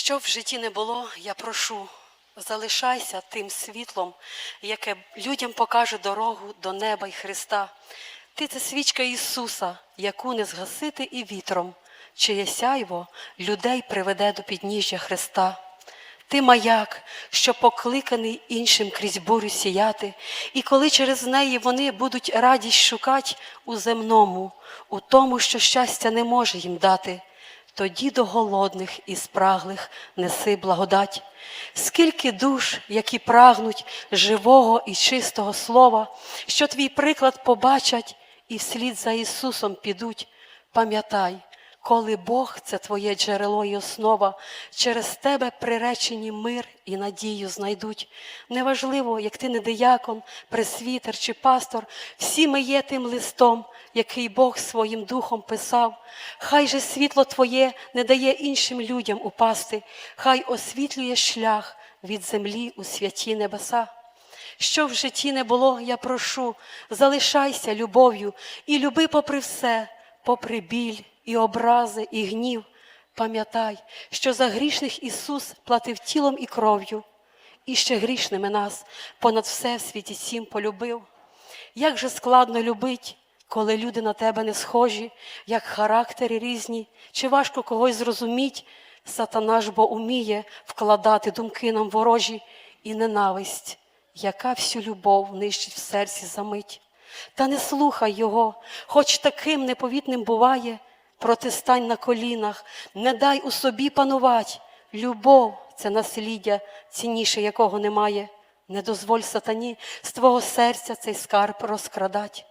Що в житті не було, я прошу, залишайся тим світлом, яке людям покаже дорогу до неба й Христа. Ти це свічка Ісуса, яку не згасити і вітром, чиє сяйво людей приведе до підніжжя Христа. Ти маяк, що покликаний іншим крізь бурю сіяти, і коли через неї вони будуть радість шукать у земному, у тому, що щастя не може їм дати, тоді до голодних і спраглих неси благодать. Скільки душ, які прагнуть живого і чистого слова, що твій приклад побачать і вслід за Ісусом підуть, пам'ятай, коли Бог це твоє джерело і основа, через тебе приречені мир і надію знайдуть. Неважливо, як ти не диякон, пресвітер чи пастор, всі ми є тим листом, який Бог своїм духом писав. Хай же світло Твоє не дає іншим людям упасти, хай освітлює шлях від землі у святі небеса. Що в житті не було, я прошу, залишайся любов'ю і люби попри все, попри біль і образи, і гнів. Пам'ятай, що за грішних Ісус платив тілом і кров'ю, і ще грішними нас понад все в світі сім полюбив. Як же складно любить, коли люди на тебе не схожі, як характери різні, чи важко когось зрозуміть, сатана ж бо уміє вкладати думки нам ворожі і ненависть, яка всю любов нищить в серці за мить. Та не слухай його, хоч таким неповітним буває, проти стань на колінах, не дай у собі панувать. Любов це насліддя, цінніше якого немає. Не дозволь сатані з твого серця цей скарб розкрадать.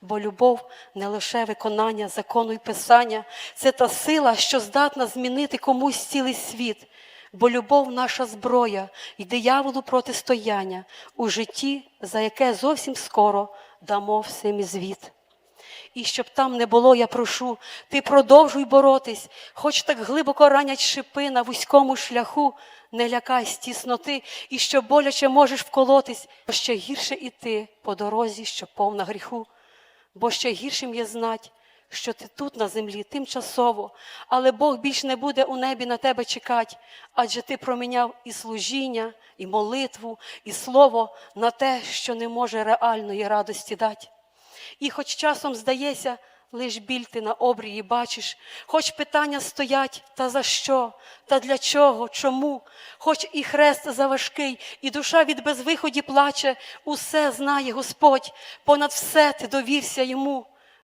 Бо любов не лише виконання закону й писання, це та сила, що здатна змінити комусь цілий світ. Бо любов наша зброя і дияволу протистояння у житті, за яке зовсім скоро дамо всім і звіт. І щоб там не було, я прошу, ти продовжуй боротись, хоч так глибоко ранять шипи на вузькому шляху, не лякайся тісноти, і що боляче можеш вколотись, бо ще гірше іти по дорозі, що повна гріху, бо ще гіршим є знать, що ти тут на землі тимчасово, але Бог більш не буде у небі на тебе чекати, адже ти проміняв і служіння, і молитву, і слово на те, що не може реальної радості дати. І хоч часом здається, лиш біль ти на обрії бачиш, хоч питання стоять, та за що, та для чого, чому, хоч і хрест заважкий, і душа від безвиході плаче, усе знає Господь, понад все ти довірся йому.